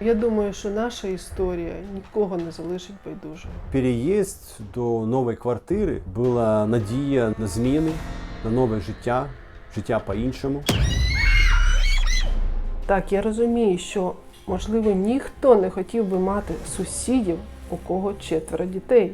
Я думаю, що наша історія нікого не залишить байдужим. Переїзд до нової квартири була надія на зміни, на нове життя, життя по-іншому. Так, я розумію, що можливо ніхто не хотів би мати сусідів, у кого четверо дітей.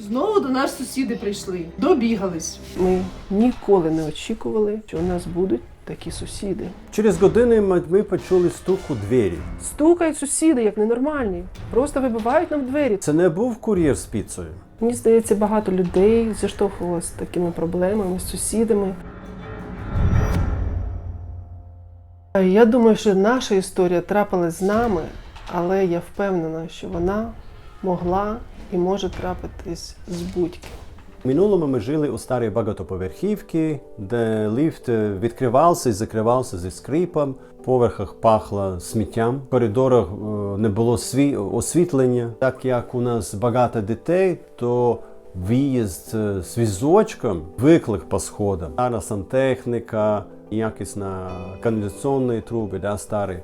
Знову до нас сусіди прийшли, добігались. Ми ніколи не очікували, що у нас будуть такі сусіди. Через години ми ми почули стук у двері. Стукають сусіди, як ненормальні, просто вибивають нам двері. Це не був кур'єр з піцею. Мені здається, багато людей зіштовхувалося з такими проблемами, з сусідами. Я думаю, що наша історія трапилась з нами, але я впевнена, що вона могла і може трапитись з будь-ким. Минулому ми жили у старій багатоповерхівці, де ліфт е, відкривався і закривався зі скрипом. В поверхах пахло сміттям, в коридорах е, не було сві... освітлення. Так як у нас багато дітей, то виїзд е, з візочком виклик по сходам. Стара сантехніка, якісна каналізаційні труби, да, старі.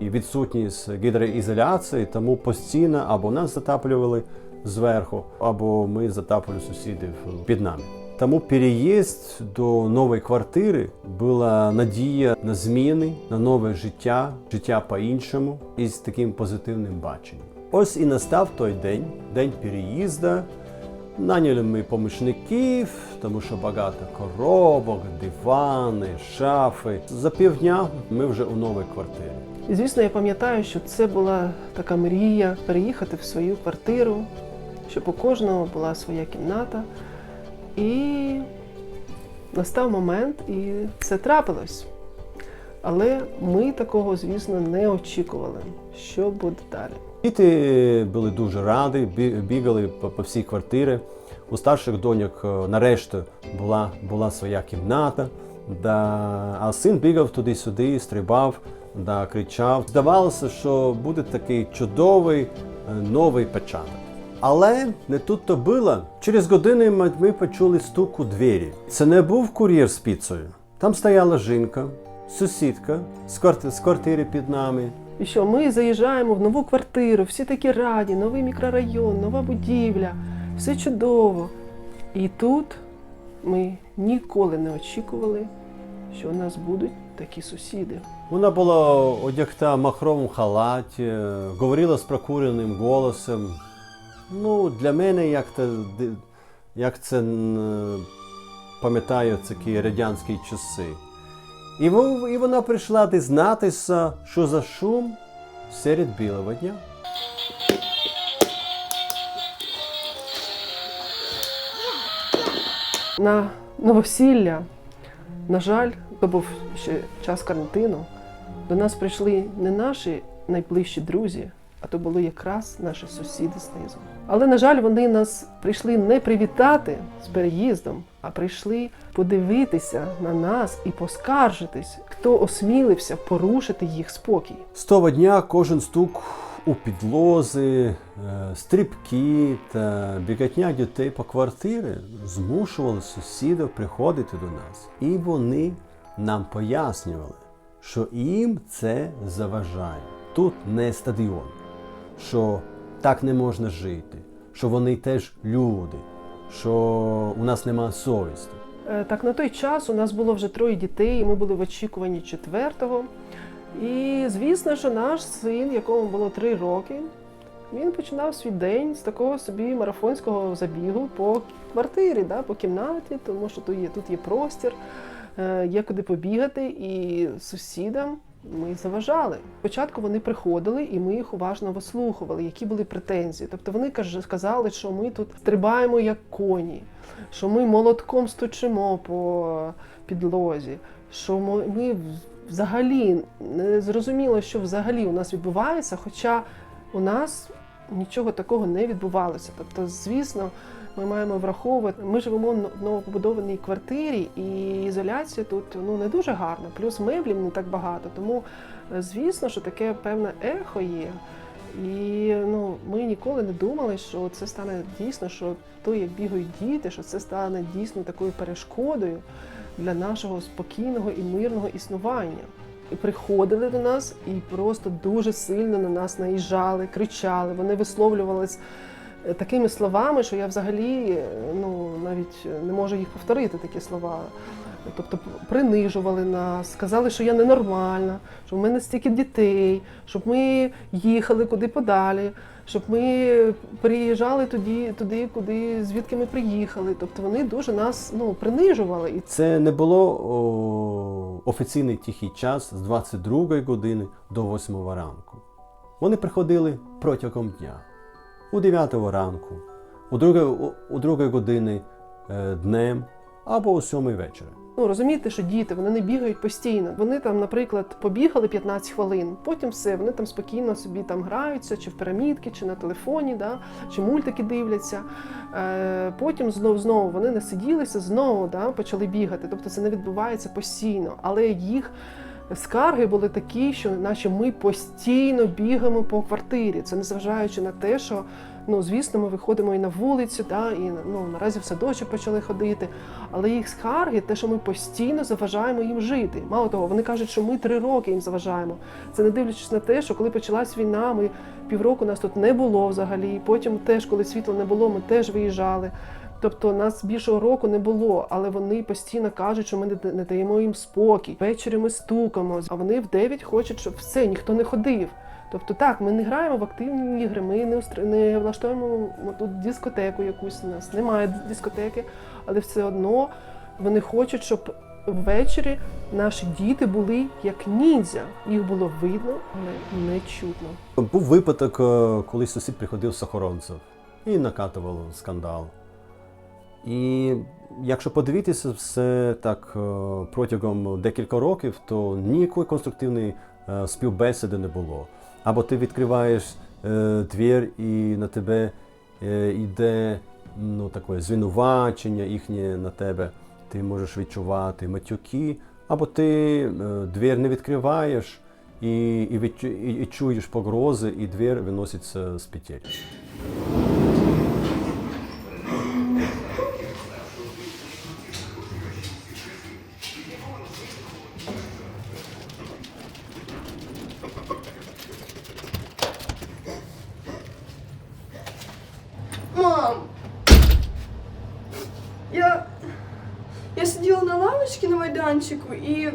І відсутність гідроізоляції, тому постійно або нас затаплювали зверху, або ми затаплювали сусідів під нами. Тому переїзд до нової квартири була надія на зміни, на нове життя, життя по-іншому і з таким позитивним баченням. Ось і настав той день, день переїзду. Наняли ми помічників, тому що багато коробок, дивани, шафи. За півдня ми вже у новій квартирі. І звісно, я пам'ятаю, що це була така мрія переїхати в свою квартиру, щоб у кожного була своя кімната. І настав момент, і це трапилось. Але ми такого, звісно, не очікували, що буде далі. Діти були дуже раді, бігали по, всій квартирі. У старших доньок е, нарешті була, була своя кімната, да, а син бігав туди-сюди, стрибав, да, кричав. Здавалося, що буде такий чудовий е, новий початок. Але не тут то було. Через години ми, ми почули стук у двері. Це не був кур'єр з піцею. Там стояла жінка, сусідка з, кварти- з квартири під нами. І що ми заїжджаємо в нову квартиру, всі такі раді, новий мікрорайон, нова будівля, все чудово. І тут ми ніколи не очікували, що у нас будуть такі сусіди. Вона була одягта в махровому халаті, е, говорила з прокуреним голосом. Ну, для мене, як, це, як це пам'ятаю, такі радянські часи. І, і вона прийшла дізнатися, що за шум серед білого дня. На новосілля, на жаль, то був ще час карантину. До нас прийшли не наші найближчі друзі, а то були якраз наші сусіди знизу. Але, на жаль, вони нас прийшли не привітати з переїздом, а прийшли подивитися на нас і поскаржитись, хто осмілився порушити їх спокій. З того дня кожен стук у підлози, е, стрибки та біготня дітей по квартирі змушували сусідів приходити до нас. І вони нам пояснювали, що їм це заважає. Тут не стадіон, що так не можна жити, що вони теж люди, що у нас немає совісті. Е, Так, на той час у нас було вже троє дітей, і ми були в очікуванні четвертого. І звісно, що наш син, якому було три роки, він починав свій день з такого собі марафонського забігу по квартирі, да, по кімнаті, тому що тут є, тут є простір, е, є куди побігати, і сусідам ми заважали. Спочатку вони приходили, і ми їх уважно вислухували, які були претензії. Тобто вони сказали, що ми тут стрибаємо як коні, що ми молотком стучимо по підлозі, що ми взагалі не зрозуміло, що взагалі у нас відбувається, хоча у нас нічого такого не відбувалося. Тобто, звісно, ми маємо враховувати. Ми живемо в новопобудованій квартирі, і ізоляція тут ну не дуже гарна. Плюс меблів не так багато. Тому, е, звісно, що таке певне ехо є. І ну, ми ніколи не думали, що це стане дійсно, що то, як бігають діти, що це стане дійсно такою перешкодою для нашого спокійного і мирного існування. І приходили до нас і просто дуже сильно на нас наїжджали, кричали. Вони висловлювались такими словами, що я взагалі ну, навіть не можу їх повторити, такі слова. Тобто принижували нас, сказали, що я ненормальна, що в мене стільки дітей, щоб ми їхали куди подалі, щоб ми приїжджали туди, туди, куди звідки ми приїхали. Тобто вони дуже нас ну, принижували. І Це не було о, офіційний тихий час з 22 години до 8 ранку. Вони приходили протягом дня. У 9 ранку, у 2, у, у 2 години е, днем або о 7 вечора. Ну, розумієте, що діти вони не бігають постійно. Вони там, наприклад, побігали 15 хвилин, потім все, вони там спокійно собі там граються, чи в пірамідки, чи на телефоні, да, чи мультики дивляться. Е, потім знов знову вони не сиділися, знову да, почали бігати. Тобто це не відбувається постійно. Але їх скарги були такі, що наче ми постійно бігаємо по квартирі. Це незважаючи на те, що ну, звісно, ми виходимо і на вулицю, да, і ну, наразі в садочок почали ходити. Але їх скарги, те, що ми постійно заважаємо їм жити. Мало того, вони кажуть, що ми три роки їм заважаємо. Це не дивлячись на те, що коли почалась війна, ми півроку нас тут не було взагалі. Потім теж, коли світла не було, ми теж виїжджали. Тобто нас більшого року не було, але вони постійно кажуть, що ми не, даємо їм спокій. Ввечері ми стукаємо, а вони в 9 хочуть, щоб все, ніхто не ходив. Тобто так, ми не граємо в активні ігри, ми не, устр- не влаштовуємо тут дискотеку якусь у нас, немає дискотеки, але все одно вони хочуть, щоб ввечері наші діти були як ніндзя. Їх було видно, але не чутно. Був випадок, е, коли сусід приходив з охоронців і накатував скандал. І якщо подивитися все так е, протягом декілька років, то ніякої конструктивної е, співбесіди не було. Або ти відкриваєш е, двір і на тебе йде ну, таке звинувачення їхнє на тебе, ти можеш відчувати матюки, або ти двір не відкриваєш і, і, відчу, і, і чуєш погрози, і двір виноситься з петель. Мам! Я. Я сиділа на лавочці на майданчику і.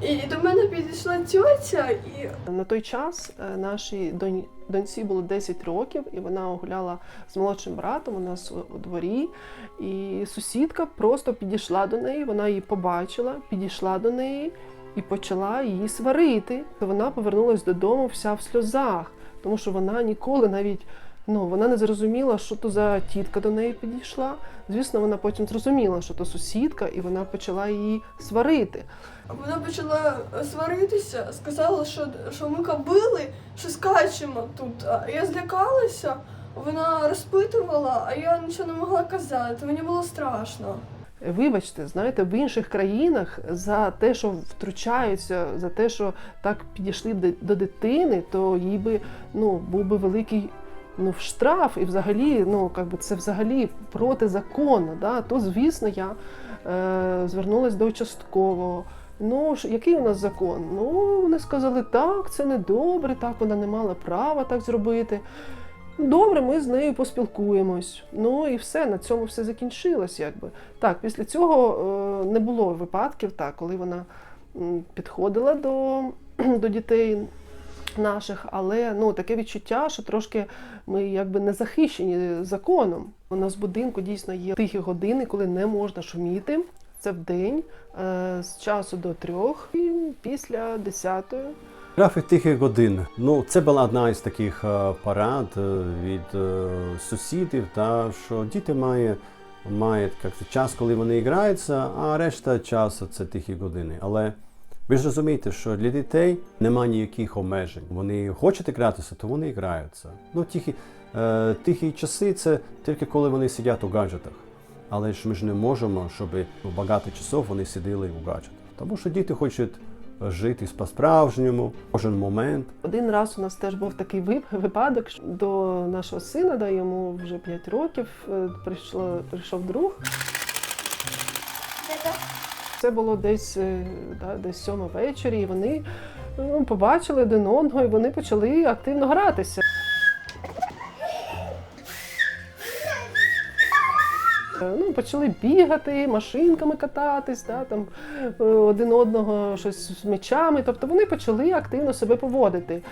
І до мене підійшла тьотя і. На той час е, нашій донь- доньці було 10 років, і вона гуляла з молодшим братом у нас у- дворі. І сусідка просто підійшла до неї, вона її побачила, підійшла до неї і почала її сварити. Вона повернулася додому вся в сльозах, тому що вона ніколи навіть. Ну, вона не зрозуміла, що то за тітка до неї підійшла. Звісно, вона потім зрозуміла, що то сусідка, і вона почала її сварити. Вона почала сваритися, сказала, що, що ми кабили, що скачемо тут. Я злякалася, вона розпитувала, а я нічого не могла казати. Мені було страшно. Вибачте, знаєте, в інших країнах за те, що втручаються, за те, що так підійшли до, до дитини, то їй би ну був би великий ну в штраф, і взагалі, ну как би це взагалі протизаконно. Да? То звісно, я е, звернулася до участкового. Ну ж, який у нас закон? Ну вони сказали, так, це не добре, так вона не мала права так зробити. Добре, ми з нею поспілкуємось. Ну і все, на цьому все закінчилось. Якби. Так, після цього е, не було випадків, так, коли вона підходила до, до дітей наших, але ну, таке відчуття, що трошки ми якби не захищені законом. У нас в будинку дійсно є тихі години, коли не можна шуміти. Це в день е, з часу до трьох і після десятої. Графік тихих годин. Ну, це була одна із таких е, парад е, від сусідів, та що діти мають, це, час, коли вони граються, а решта часу це тихі години. Але ви ж розумієте, що для дітей немає ніяких обмежень. Вони хочуть гратися, то вони граються. Ну, тихі, е, тихі часи це тільки коли вони сидять у гаджетах. Але ж ми ж не можемо, щоб багато часов вони сиділи у гаджетах. Тому що діти хочуть жити по-справжньому, кожен момент. Один раз у нас теж був такий випадок що до нашого сина, да, йому вже 5 років, е, прийшло, прийшов друг. Це було десь, е, да, десь сьома ввечері, і вони ну, побачили один одного, і вони почали активно гратися. Е, Ну, почали бігати, машинками кататись, да, там, е, один одного щось з мечами. Тобто вони почали активно себе поводити.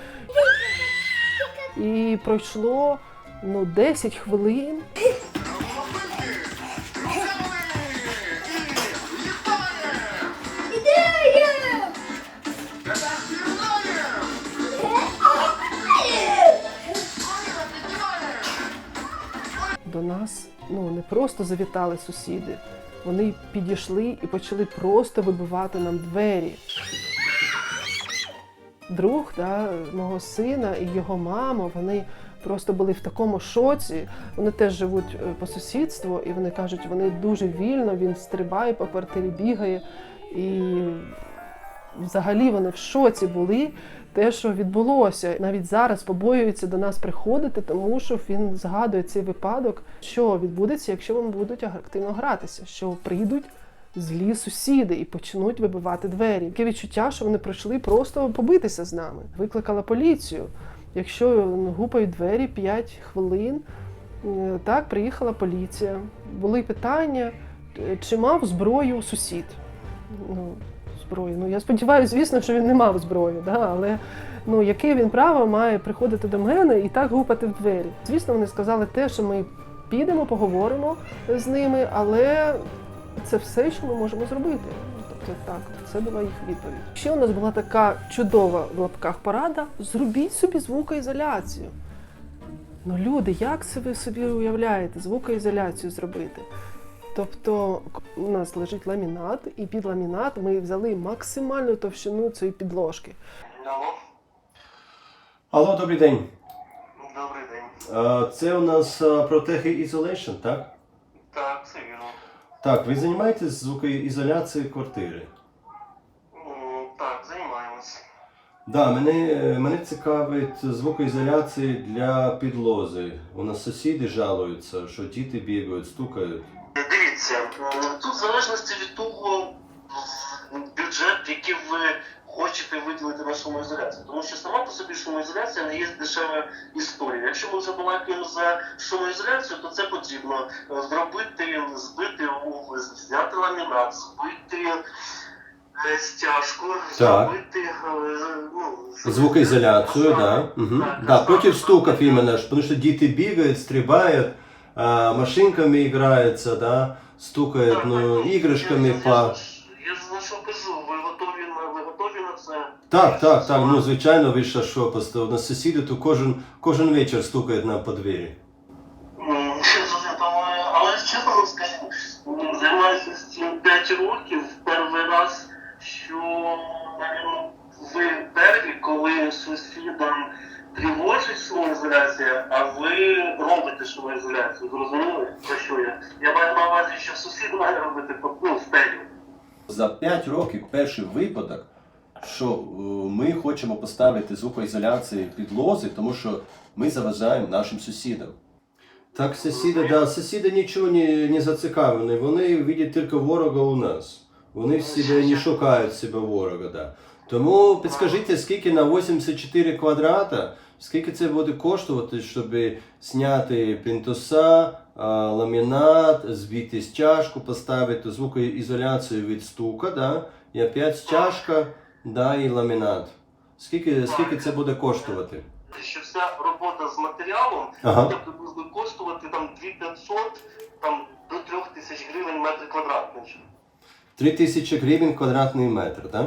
І пройшло ну, 10 хвилин. До нас ну, не просто завітали сусіди, вони підійшли і почали просто вибивати нам двері. Друг да, мого сина і його мама, вони просто були в такому шоці. Вони теж живуть е, по сусідству, і вони кажуть, вони дуже вільно, він стрибає по квартирі, бігає. І взагалі вони в шоці були. Те, що відбулося, навіть зараз побоюються до нас приходити, тому що він згадує цей випадок, що відбудеться, якщо вони будуть активно гратися, що прийдуть злі сусіди і почнуть вибивати двері. Таке відчуття, що вони прийшли просто побитися з нами. Викликала поліцію. Якщо ну, гупають двері 5 хвилин, е, так приїхала поліція. Були питання, е, чи мав зброю сусід. Зброю. Ну я сподіваюся, звісно, що він не мав зброї, да? але ну яке він право має приходити до мене і так гупати в двері? Звісно, вони сказали те, що ми підемо, поговоримо з ними, але це все, що ми можемо зробити. Тобто так, це була їх відповідь. Ще у нас була така чудова в лапках порада: зробіть собі звукоізоляцію. Ну, люди, як це ви собі уявляєте, звукоізоляцію зробити? Тобто у нас лежить ламінат, і під ламінат ми взяли максимальну товщину цієї підложки. Алло, Алло, добрий день. добрий день. Е, Це у нас е, Protege Isolation, так? Так, це вірно. Так, ви займаєтесь звукоізоляцією квартири? М, Так, займаємось. Да, мене, е, мене цікавить звукоізоляція для підлози. У нас сусіди жалуються, що діти бігають, стукають. Дивіться, тут в залежності від того бюджет, який ви хочете виділити на шумоізоляцію. Тому що сама по собі шумоізоляція не є дешева історія. Якщо ми вже балакаємо за шумоізоляцію, то це потрібно е, зробити, збити угли, взяти ламінат, збити е, стяжку, зробити е, ну, Звукоізоляцію, да. Угу. Так, Да, так, против так. стуков именно, потому что дети бегают, стрибают, машинками играются, да, стукают, Так, ну, іграшками по... Я, ж- за що кажу, ви готові на ви готові на це? Так, так, так, ну звичайно, ви ще що, просто у нас сусіди, то кожен, кожен вечір стукають нам по двері. Але- Але чесно вам скажу, займаюся з цим 5 років, перший раз, що навіть, ви перві, коли сусідам тривожить шумоізоляція, а ви робите шумоізоляцію. Зрозуміли, про що я? Я маю на увазі, що сусід має робити ну, стелю. За 5 років перший випадок, що е, ми хочемо поставити звукоізоляцію підлози, тому що ми заважаємо нашим сусідам. Так, сусіди, да, сусіди нічого не, не зацікавлені, вони бачать тільки ворога у нас. Вони в себе не шукають себе ворога, да. Тому підскажіть, скільки на 84 квадрата, скільки це буде коштувати, щоб зняти плінтуса, а, ламінат, збити стяжку, поставити звукоізоляцію від стука, да, і опять стяжка, да, і ламінат. Скільки, скільки це буде коштувати? що вся робота з матеріалом Ага. буде приблизно коштувати там 2500 там, до 3000 гривень метр квадратний. 3000 гривень квадратний метр, так?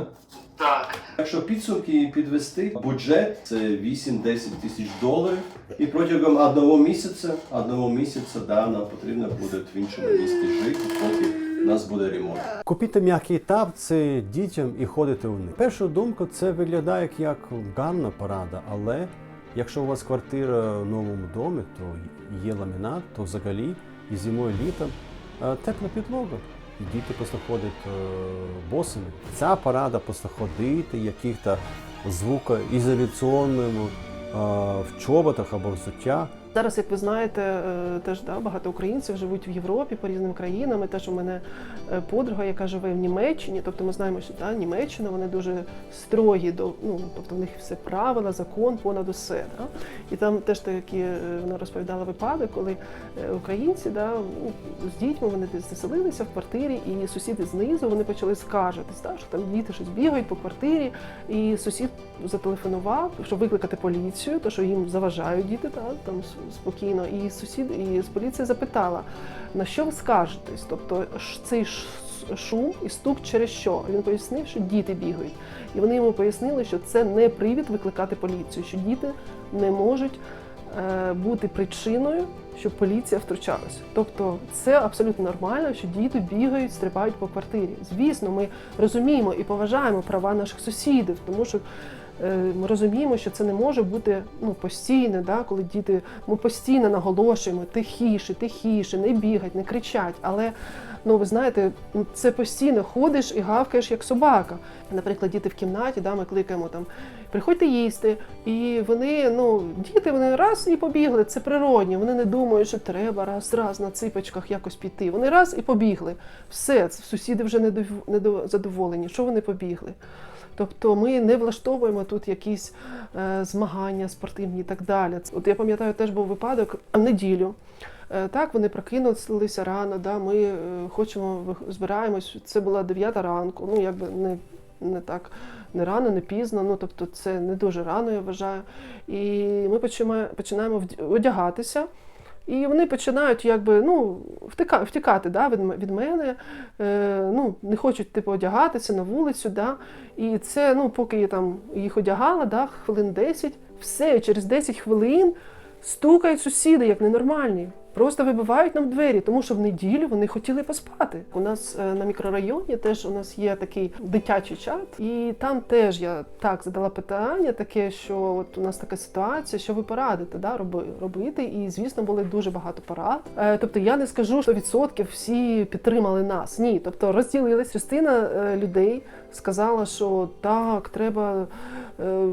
Так. Якщо підсумки підвести, бюджет це 8-10 тисяч доларів. І протягом одного місяця, одного місяця, да, нам потрібно буде в іншому місті жити, поки у нас буде ремонт. Купити м'який тапці дітям і ходити в них. Першу думку, це виглядає як гарна порада, але якщо у вас квартира в новому домі, то є ламінат, то взагалі і зимою і літом е, тепла підлога. І діти просто ходять е, босими. Ця парада просто ходити, яких-то звукоізоляційними е, в чоботах або взуття, Зараз, як ви знаєте, е, теж да, багато українців живуть в Європі по різним країнам. І Теж у мене е, подруга, яка живе в Німеччині. Тобто ми знаємо, що да, Німеччина вони дуже строгі до ну, тобто в них все правила, закон понад усе. Да? І там теж такі е, вона розповідала випадок, коли українці да, ну, з дітьми вони десь заселилися в квартирі, і сусіди знизу вони почали скаржитись, да, що там діти щось бігають по квартирі, і сусід зателефонував, щоб викликати поліцію, то що їм заважають діти, да, там спокійно. І сусід і з поліції запитала, на що ви скаржитесь? Тобто цей шум і стук через що? Він пояснив, що діти бігають. І вони йому пояснили, що це не привід викликати поліцію, що діти не можуть е, бути причиною, щоб поліція втручалася. Тобто це абсолютно нормально, що діти бігають, стрибають по квартирі. Звісно, ми розуміємо і поважаємо права наших сусідів, тому що. Е, Ми розуміємо, що це не може бути ну, постійне, да, коли діти ми постійно наголошуємо тихіше, тихіше, не бігать, не кричать. Але ну ви знаєте, це постійно ходиш і гавкаєш як собака. Наприклад, діти в кімнаті, да, ми кликаємо там. Приходьте їсти, і вони, ну, діти, вони раз і побігли. Це природньо. Вони не думають, що треба раз, раз на ципочках якось піти. Вони раз і побігли. Все, сусіди вже недо- задоволені. Що вони побігли? Тобто ми не влаштовуємо тут якісь е, змагання спортивні і так далі. От я пам'ятаю, теж був випадок в неділю. Е, Так, вони прокинулися рано, да, ми е, хочемо, збираємось. Це була 9 ранку, ну якби не, не так не рано, не пізно, ну тобто це не дуже рано, я вважаю. І ми починаємо, починаємо одягатися. І вони починають якби ну втика, втікати да, від, від мене, е, ну не хочуть типу одягатися на вулицю. Да, і це, ну поки я там їх одягала, да, хвилин 10, все через 10 хвилин стукають сусіди як ненормальні. Просто вибивають нам двері, тому що в неділю вони хотіли поспати. У нас е, на мікрорайоні теж у нас є такий дитячий чат, і там теж я так задала питання, таке, що от у нас така ситуація, що ви порадите да, роби, робити. І звісно, були дуже багато порад. Е, тобто я не скажу, що відсотків всі підтримали нас. Ні, тобто розділилась частина е, людей. Сказала, що так, треба е,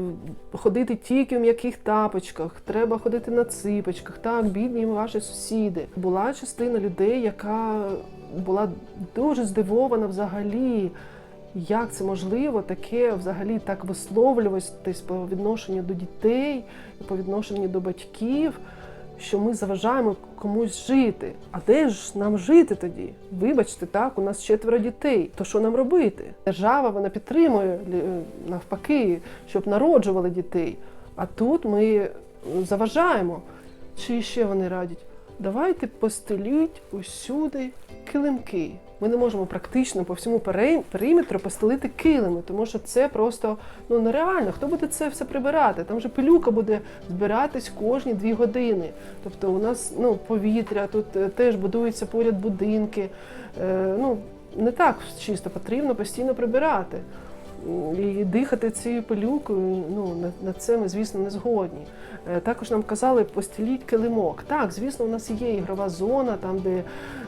ходити тільки в м'яких тапочках, треба ходити на ципочках, так, бідні ваші сусіди. Була частина людей, яка була дуже здивована взагалі. Як це можливо таке взагалі так висловлюватись по відношенню до дітей, по відношенню до батьків, що ми заважаємо комусь жити. А де ж нам жити тоді? Вибачте, так, у нас четверо дітей. То що нам робити? Держава вона підтримує навпаки, щоб народжували дітей. А тут ми заважаємо. Чи ще вони радять? Давайте постеліть усюди килимки. Ми не можемо практично по всьому периметру постелити килими, тому що це просто ну нереально. Хто буде це все прибирати? Там же пилюка буде збиратись кожні дві години. Тобто у нас ну повітря, тут е, теж будуються поряд будинки. Е, ну не так чисто потрібно постійно прибирати. І дихати цією пилюкою, ну на, це ми, звісно, не згодні. Е, Також нам казали постіліть килимок. Так, звісно, у нас є ігрова зона, там, де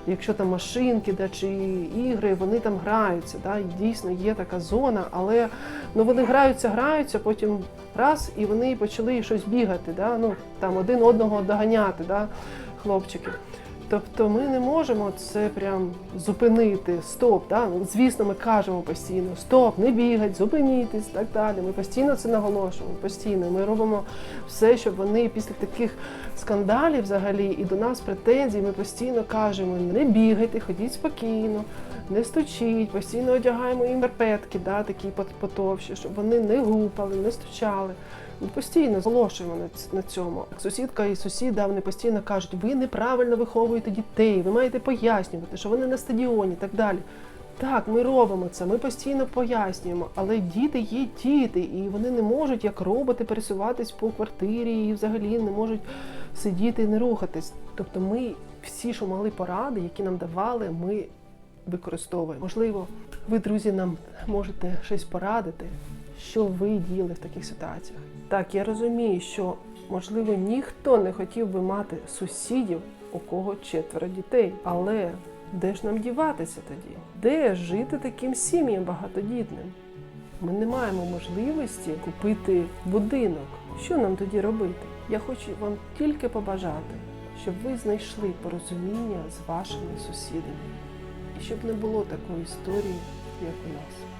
якщо там машинки да, чи ігри, вони там граються. Да, дійсно є така зона, але ну, вони граються, граються, потім раз і вони почали щось бігати, да, ну, там один одного доганяти, да, хлопчики. Тобто ми не можемо це прям зупинити. Стоп, да? Ну, звісно, ми кажемо постійно стоп, не бігать, зупинітесь, так далі. Ми постійно це наголошуємо, постійно. Ми робимо все, щоб вони після таких скандалів взагалі і до нас претензій. Ми постійно кажемо: не бігайте, ходіть спокійно, не стучіть, постійно одягаємо їм перпетки, да, такі пот- потовщі, щоб вони не гупали, не стучали. Постійно зголошуємо на цьому. Сусідка і сусіда вони постійно кажуть, ви неправильно виховуєте дітей, ви маєте пояснювати, що вони на стадіоні і так далі. Так, ми робимо це, ми постійно пояснюємо, але діти є діти, і вони не можуть як роботи пересуватись по квартирі і взагалі не можуть сидіти і не рухатись. Тобто ми всі, що могли поради, які нам давали, ми використовуємо. Можливо, ви, друзі, нам можете щось порадити, що ви діяли в таких ситуаціях. Так, я розумію, що можливо ніхто не хотів би мати сусідів, у кого четверо дітей, але де ж нам діватися тоді? Де жити таким сім'ям багатодітним? Ми не маємо можливості купити будинок. Що нам тоді робити? Я хочу вам тільки побажати, щоб ви знайшли порозуміння з вашими сусідами і щоб не було такої історії, як у нас.